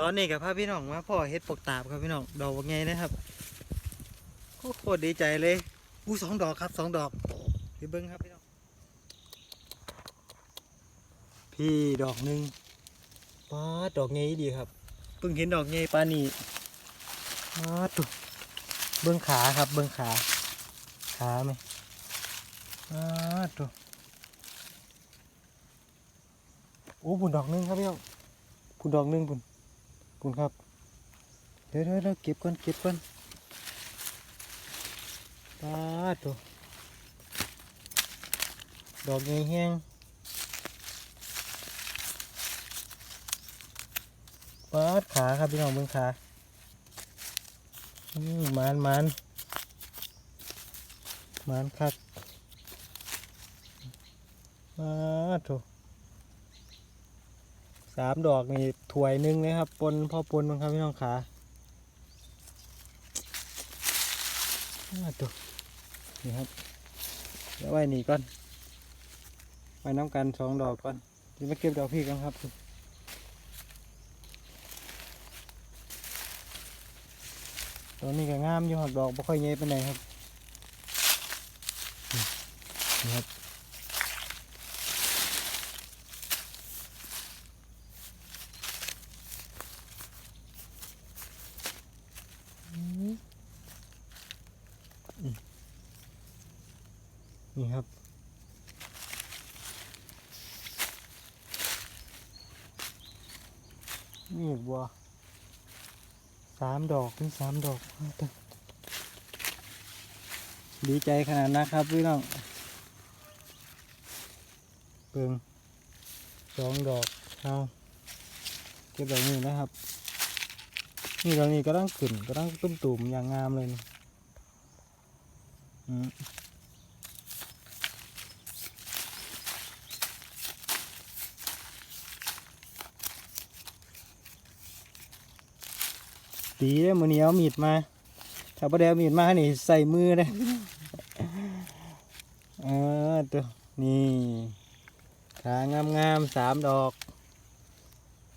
ตอนนี้กับพาพี่น้องมาพ่อเฮ็ดปกตาบครับพี่น้องดอกว่าไงนะครับโอ้โคตรดีใจเลยอู้สองดอกครับสองดอกพี่เบิ้งครับพี่น้องพี่ดอกหนึ่งป้าดอกไงดีครับเพิ่งเห็นดอกไงปานี่ป้าดตุเบิ้งขาครับเบิ้งขาขาไหมป้าดตุโอ้ปุ่นดอกหนึ่งครับพี่น้องปุ่นดอกหนึ่งปุ่น คุณครับเดี๋ยวเดี๋ยวเดี๋ยวเก็บก่อนเก็บก่อนปาดตัวดอกใหญ่แห้งปาดขาครับพี่น้องเบิ่งขาอืมมันมันมันคักปาดตัวสามดอกนี่ถวยหนึ่งเลยครับ ปนพ่อปนมั้งครับพี่น้องขาอ่าตัวนี่ครับเดี๋ยวไว้นี่ก่อนไว้น้ำกันสองดอกก่อนที่มาเก็บดอกพี่กันครับตอนนี้ก็งามอยู่หอดดอกไม่ค่อยเงี้ยไปไหนครับนี่ครับ นี่บัวสามดอกนี่สามดอก ดีใจขนาดนะครับพี่น้องเปิงสองดอกเอาเก็บดอกนี้นะครับ นี่ดอกนี้ก็ต้องขึ้นก็ต้องตุ้มตุ่มๆอย่างงามเลยอืม ตีได้มือเหนียวมีดมา ถ้าประเดี๋ยวมีดมานี่ใส่มือเลยเออตัวนี่ขางามงามสามดอก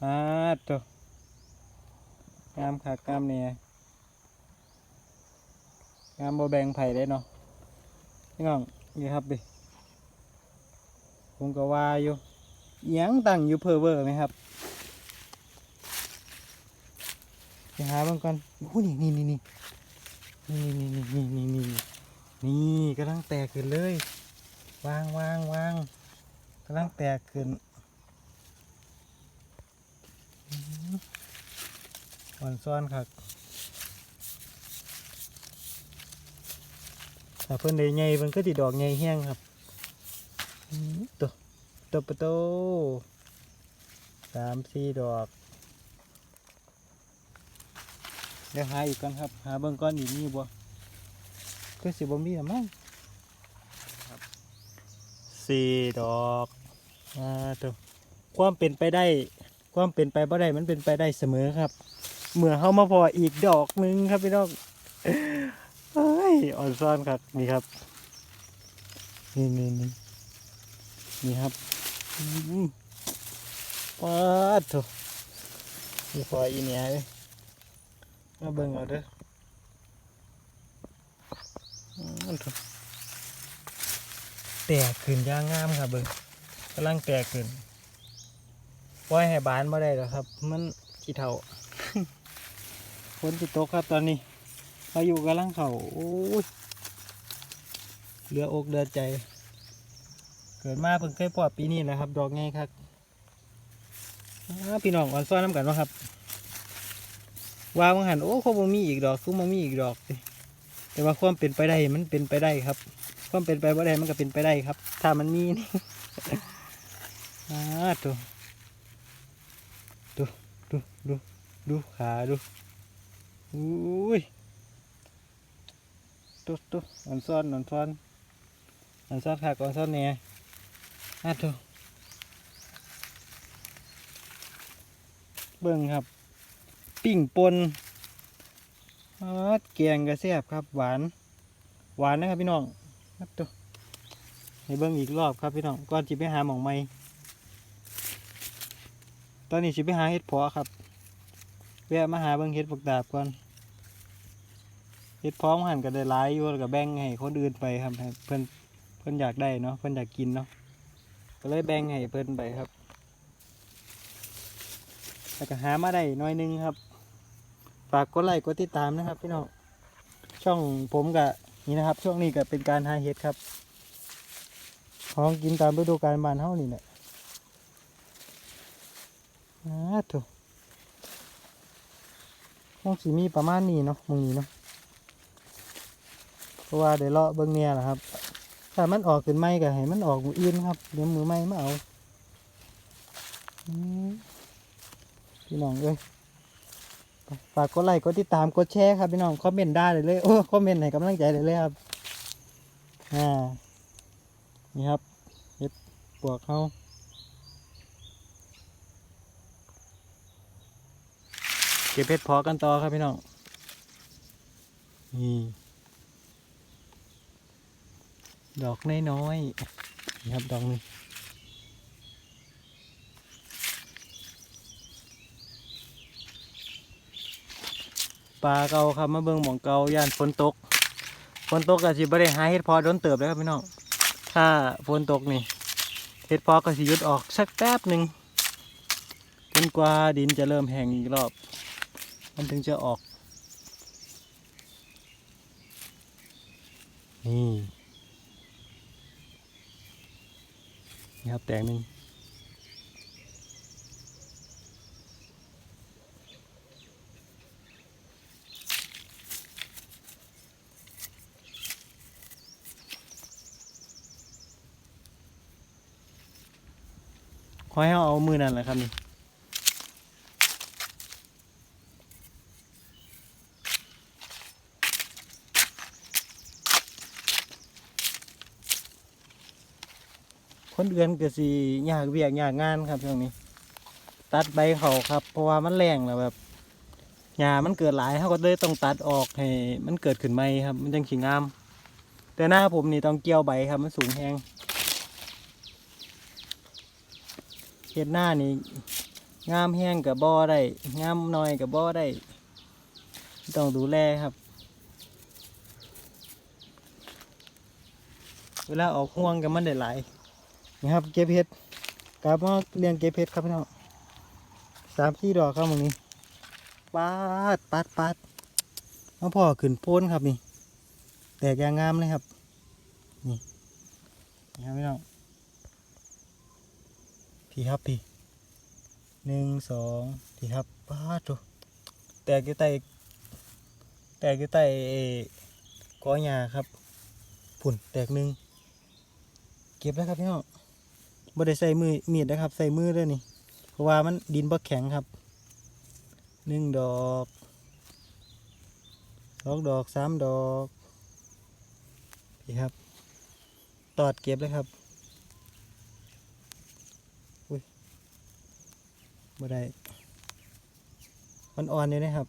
อาตัวงามขากงามเนี่ยงามโบแบงไผ่ได้เนาะนี่น้องนี่ครับดิผมก็ว่าอยู่เอียงตั้งอยู่เพอเวอร์ไหมครับ ไป หาบางกันโอ้นี่นี่นี่นี่นี่นี่นี่นี่นี่นี่นี่กำลังแตกขึ้นเลย วางวางวางกำลังแตกขึ้นอ่อนซ้อนครับถ้าเพิ่นได้ใหญ่เพิ่นก็สิดอกใหญ่แห้งครับตัวตัวประตูสามสี่ดอก เดี๋ยวหาอีกก่อนครับ หาเบิ่งก้อนอีกนี่บ่คือสิบ่มีหรอมั้งครับสี่ดอกอ่าตัวความเป็นไปได้ ความเป็นไปบ่ได้มันเป็นไปได้เสมอครับ เมื่อเฮามาพออีกดอกหนึงครับพี่น้องเอ้ยอ่อนซ่อนครับนี่ครับนี่นี่นี่นี่ครับอืมปาดโถนี่พออีเนี่ยเอ้ย มาเบิ่งเอาเด้อแตกขึ้นย่างงามครับเบิ่งกำลังแตกขึ้นปล่อยให้บานมาได้หรอกครับ มันขี้เท่าฝนติตกครับตอนนี้พายุกำลังเข่าโอ้ยเหลืออกเดือดใจ เกิดมาเพิ่งเคยปอดปีนี้นะครับ ดอกไงครับพี่น้องอ่อนซ้อนน้ำกันวะครับ ว่ามังหันโอ้คงบ่มีอีกดอกคือบ่มีอีกดอกสิแต่ว่าความเป็นไปได้มันเป็นไปได้ครับ ความเป็นไปบ่ได้มันก็เป็นไปได้ครับ ถ้ามันมีนี่อ่าดูดูดูดูดูขาดูอุ้ยตุ๊ตุ๊อ่อนซ้อนอ่อนซ้อนอ่อนซ้อนขาก่อนซ้อนเนี่ยอะดูเบิ่งครับ ปิ้งปนแกงกระแซบครับ หวาน หวานนะครับพี่น้องครับตัวให้เบิ้งอีกรอบครับพี่น้องก่อนจิไปหาหมองไม้ตอนนี้จิไปหาเห็ดพาะครับแวะมาหาเบิ่งเฮ็ดปักดาบก่อนเฮ็ดพร้อมหันก็ได้หลายอยู่แล้วก็แบ่งให้คนอื่นไปครับเพิ่อนเพิ่อนอยากได้เนาะเพิ่อนอยากกินเนาะก็เลยแบ่งให้เพิ่อนไปครับแล้วก็หามาได้หน้อยหนึงครับ ฝากกดไลค์กดติดตามนะครับพี่น้องช่องผมกับนี่นะครับ ช่วงนี้ก็เป็นการหาเฮ็ดครับของกินตามฤดูกาลบานเฮานี่แหละอ่าถูกคงสิมีประมาณนี้เนาะมึงนี้เนาะเพราะว่าเดี๋ยวเลาะเบิ่งเนี่ยแหละครับ ถ้ามันออกขึ้นไม่ก็ให้มันออกมืออื่นครับ เดี๋ยวมือไม่มาเอาพี่น้องเอ้ย ฝากกดไลค์กดติดตามกดแชร์ครับพี่น้องคอมเมนต์ได้เลยเลยโอ้คอมเมนต์ให้กำลังใจเลยเลยครับอ่านี่ครับเห็ดปวกเขาเก็บเห็ดพอกันต่อครับพี่น้องนี่ดอกน้อยๆนี่ครับดอกหนึง ปลาเก่าครับมาเบิ่งหมองเก่าย่านฝนตกฝนตกก็สิบ่ได้หาเฮ็ดพอโดนเติบเลยครับพี่น้องถ้าฝนตกนี่เฮ็ดพอก็สิหยุดออกสักแป๊บหนึ่งจนกว่าดินจะเริ่มแห้งอีกรอบ มันถึงจะออก นี่ นี่ครับแตงหนึ่ง ขอให้เอามือนั่นแหละครับนี่คนเดือนก็สิยากเวียกยากงานครับช่วงนี้ ตัดใบเขาครับ เพราะว่ามันแรงแล้วแบบหญ้ามันเกิดหลายเขาก็เลยต้องตัดออกให้มันเกิดขึ้นใหม่ครับ มันจังสิงาม แต่หน้าผมนี่ต้องเกี่ยวใบครับมันสูงแห้ง เฮ็ดหน้านี่งามแห้งกับบ่อได้งามน้อยกับบ่อได้ ต้องดูแลครับ เวลาออกห่วงกับมันได้หลายนี่ครับเก็บเห็ดกลับมาเรียงเก็บเห็ดครับพี่น้องสามสี่ดอกครับมึงนี้ปาดปาดปาดเอาพ่อขึ้นโพ้นครับนี่ แตกยางงามเลยครับ นี่นี่ครับพี่น้อง พี่ครับพี่หนึ่งสองพี่ครับป้าดโถแตกอยู่ใต้แตกอยู่ใต้เอ่อกอหญ้าครับผุ่นแตกหนึ่งเก็บแล้วครับพี่น้องบ่ได้ใส่มือมีดนะครับ ใส่มือด้วยนี่ เพราะว่ามันดินบ่แข็งครับหนึ่งดอกสองดอกสามดอกนี่ครับ ตอดเก็บเลยครับ อุ้ย บ่ได้มันอ่อนเลยนะครับ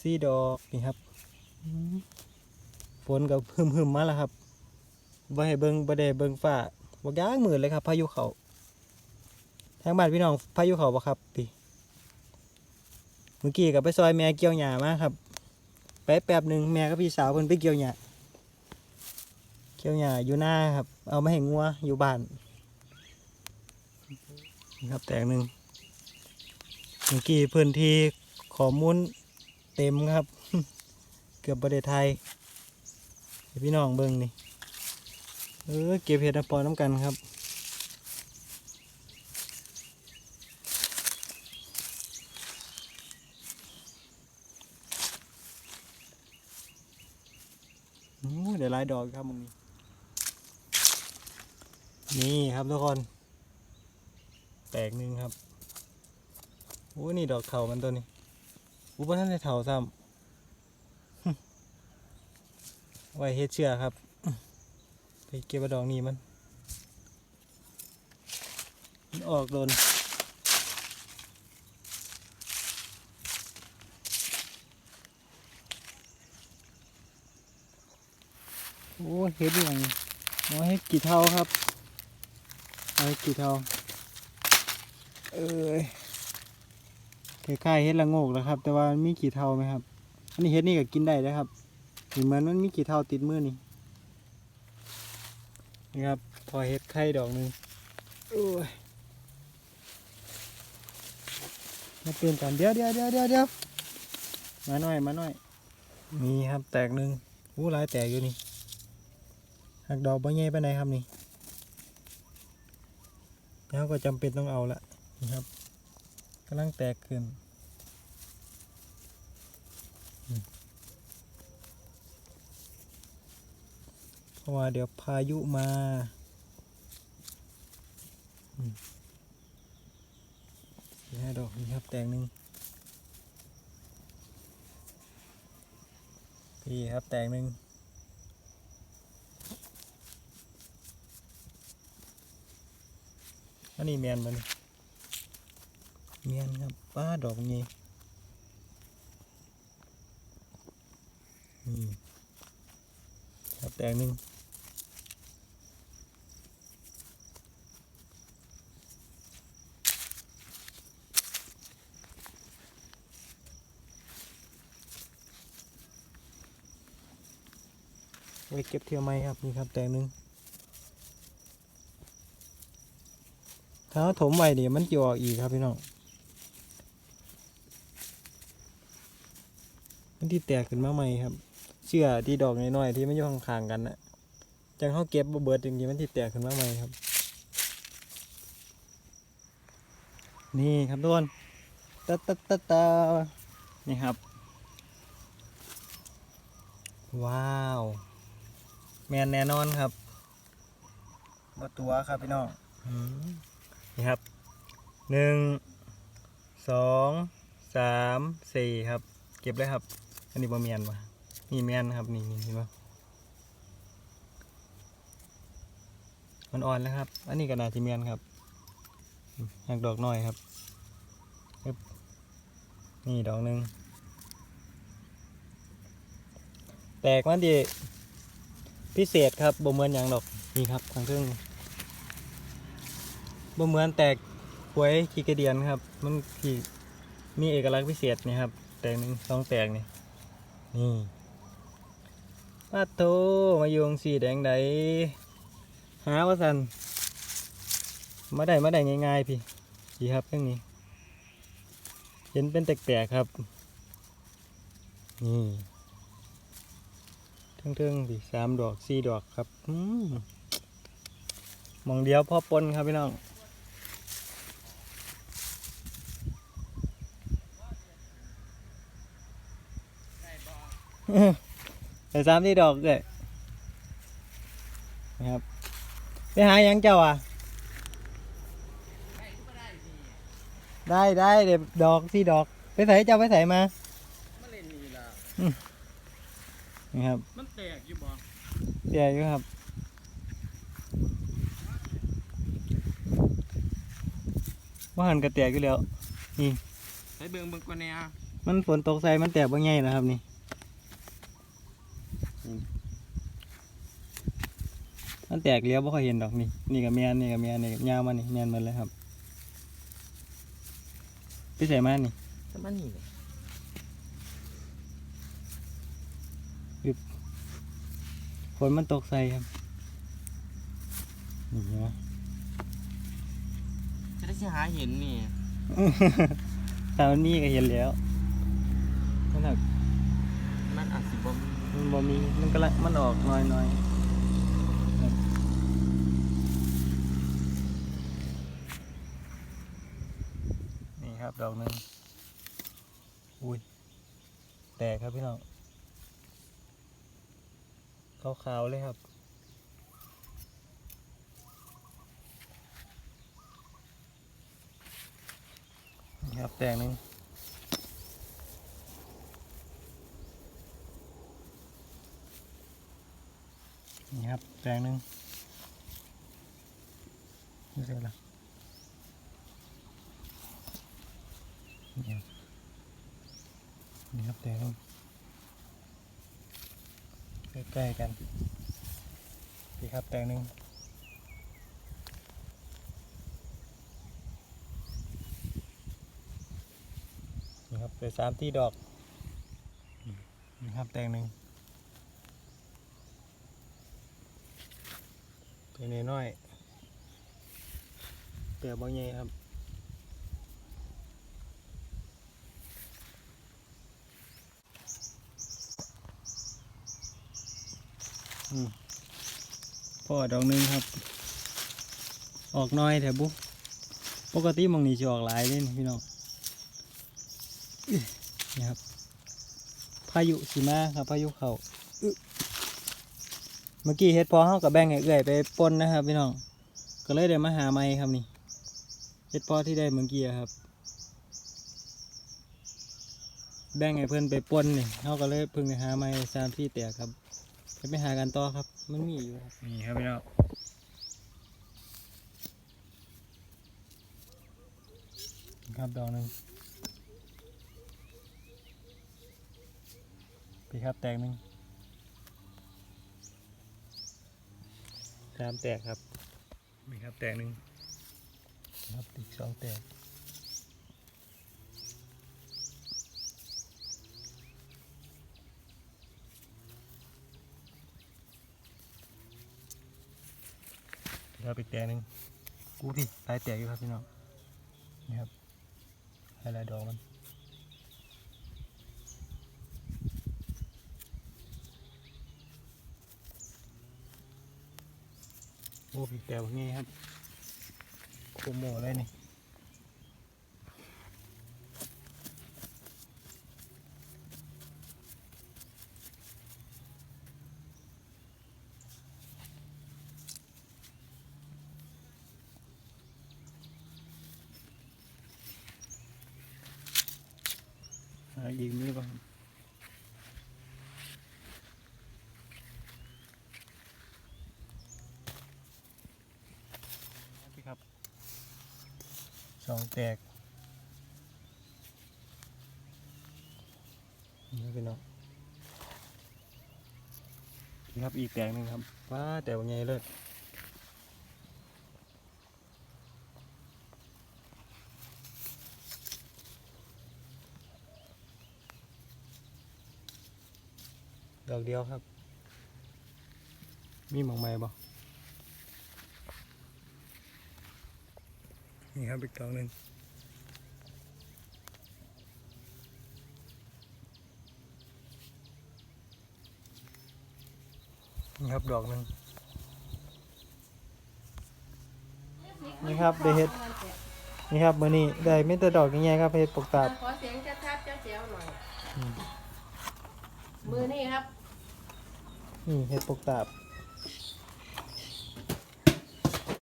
สี่ดอกนี่ครับอืมฝนกับหึมหึมๆมาแล้วครับบ่ให้เบิงบ่ได้เบิงฟ้าบ่ย่างมือเลยครับ พายุเขาทางบ้านพี่น้องพายุเขาบ่ครับพี่เมื่อกี้กับไปซอยแม่เกี่ยวหญ้ามาครับไปแป๊บหนึ่งแม่กับพี่สาวเพิ่นไปเกี่ยวหญ้าเขี้ยวหญ้าอยู่หน้าครับ เอามาให้งัวอยู่บ้านนี่ครับแตงหนึ่ง เมื่อกี้พื้นที่ขอมูลเต็มครับ เกือบบริไทยให้พี่น้องเบิ่งนี่เออเก็บเห็ดปอน้ำกันครับเดี๋ยวลายดอกครับมึงนี้ นี่ครับทุกคน แตกหนึ่งครับ โอ้นี่ดอกเถามันตัวนี้อู้บ่ท่านได้เถาซ้ำไว้เฮ็ดเชื่อครับ ไปเก็บดอกนี้มันมันออกโดนโอ้เฮ็ดอย่างน้อยเฮ็ดกี่เท่าครับเอาเฮ็ดกี่เท่า เอ้ย คล้ายๆเห็ดละโงกนะครับ แต่ว่ามันมีกี่เท่าไหมครับ อันนี้เห็ดนี่ก็กินได้นะครับเหมือนมันมีกี่เท่าติดมือนี่นี่ครับ พอเห็ดไข่ดอกหนึ่งโอ้ยมาเปลี่ยนกันเดี๋ยวเดี๋ยวเดี๋ยวเดี๋ยวเดี๋ยวมาหน่อยมาหน่อยนี่ครับแตกหนึ่งอู้หลายแตกอยู่นี่หักดอกบ่ใหญ่ไปไหนครับนี่แล้วก็จำเป็นต้องเอาละนี่ครับำลังแตกขึ้นเพราะว่าเดี๋ยวพายุมาสี่ห้าดอกนี่ครับแตงหนึ่งพี่ครับแตงหนึ่งอันนี้เมียนมัน เมียนครับป้าดอกนี้อืมครับแตงหนึ่งไว้เก็บเที่ยวไหมครับนี่ครับแตงหนึ่งถ้าถมไว้เดี๋ยวมันจะออกอีกครับพี่น้อง มันที่แตกขึ้นมาใหม่ครับ เชื่อที่ดอกน้อยๆที่ไมันอยู่ข้างๆกันนะจังเขาเก็บบเบิดจริงๆมันที่แตกขึ้นมาใหม่ครับ นี่ครับทุกคนตะตะตะตะนี่ครับ ว้าว แมนแน่นอนครับบตัวครับพี่น้องนี่ครับหนึ่งสองสามสี่ครับ เก็บเลยครับ อันนี้บะเมียนวะนี่แมนครับ นี่นี่เห็นปะมันอ่อนแล้วครับ อันนี้ก็นาทีเมียนครับหักดอกน้อยครับ นี่ดอกหนึ่งแตกมันดีพิเศษครับบ่เหมือนอย่างดอกนี่ครับทางเครื่องบ่เหมือนแตกหวยขี้กระเดียนครับ มันขีมีเอกลักษณ์พิเศษนี่ครับ แตกหนึ่งสองแตกนี่ นี่ปาโตมาโยงสีแดงใดหาว่าสันมาได้มาได้ง่ายๆพี่พี่ครับเรื่องนี้ เห็นเป็นแตกๆครับ นี่เทิงๆดิสามดอกสี่ดอกครับอืมมองเดียวพ่อปนครับพี่น้อง แต่สามสี่ดอกเลยนะครับไปหาหยังเจ้าอะ ได้ได้เดี๋ยวดอกสี่ดอก ไปใส่เจ้าไปใส่มามาเล่นนี่ล่ะนี่ครับ มันแตกอยู่บ่เดี๋ยวอยู่ครับว่าหันกระแตกอยู่แล้วไปเบิ่งเบิ่งก่อนแหน่มันฝนตกใส่มันแตกบางไงนะครับนี่ มันแตกเลี้ยวบ่ค่อยเห็นดอกนี่นี่กับแมนนี่กับแมนนี่กับยาวมานี่แมนหมันเลยครับไปใส่มานี่แต่มันนี่เลยฝนมันตกใส่ครับนี่เนาะจะได้สิหาเห็นนี่ตอนนี้ก็เห็นแล้วมันหักมันอาจสิบ่มีมันบ่มีมันก็ละมันออกน้อยน้อยครับนี่ ครับ ดอกหนึ่งอุ้ยแตกครับพี่น้องขาวๆเลยครับ นี่ครับแตกหนึ่งนี่ครับแปลงหนึ่งนี่เสร็จแล้ว นี่ครับนี่ครับแปลงหนึ่ใกล้ๆกันนี่ครับแปลงหนึ่งนี่ครับไปสามที่ดอกนี่ครับแตงหนึ่งตัวนี้น้อยเปลือกบางใหญ่ครับ พ่อดอกหนึงครับ ออกน้อยแถวบุปกติมองนี้จะออกหลายเลยนี่พี่น้องนี่ครับ พายุสีมาครับ พายุเขาเมื่อกี้เฮ็ดพอเฮากับแบงให้เอื่อยไปปนนะครับพี่น้อง ก็เลยได้มาหาไม้ครับนี่เฮ็ดพอที่ได้เมื่อกี้ครับ แบงให้เพื่อนไปปนนี่เฮาก็เลยพิ่งหาไม้สามที่แตกครับ จะไปหากันต่อครับ มันมีอยู่ครับนี่ครับพี่น้องครับดอกหนึ่งพี่ครับแตกหนึ่งสามแตกครับพี่ครับแตกหนึ่งครับอีกสองแตก ครับอีกแตกหนึ่งกูพี่ลายแตกอยู่ครับพี่น้องนี่ครับหลายๆดอกมันโอ้พี่แก้วนี่ครับโคโมเลยนี่หาอีกมั้ยบ้างพี่ครับส องแตกนี่พี่น้องนี่ครับอีกแตกหนึ่งครับว้าแต่ว่าไงเลิศดอกเดียวครับ มีหมองไม้บ่ นี่ครับอีกดอกหนึ่งนี่ครับดอกหนึ่งนี่ครับได้เห็ดนี่ครับมือนี้ได้ไม่แต่ดอกง่ายๆครับเห็ดปกตาบขอเสียงชัดๆเจ้าเจียวหน่อยอืมมือนี่ครับนี่เห็ดปกตาบ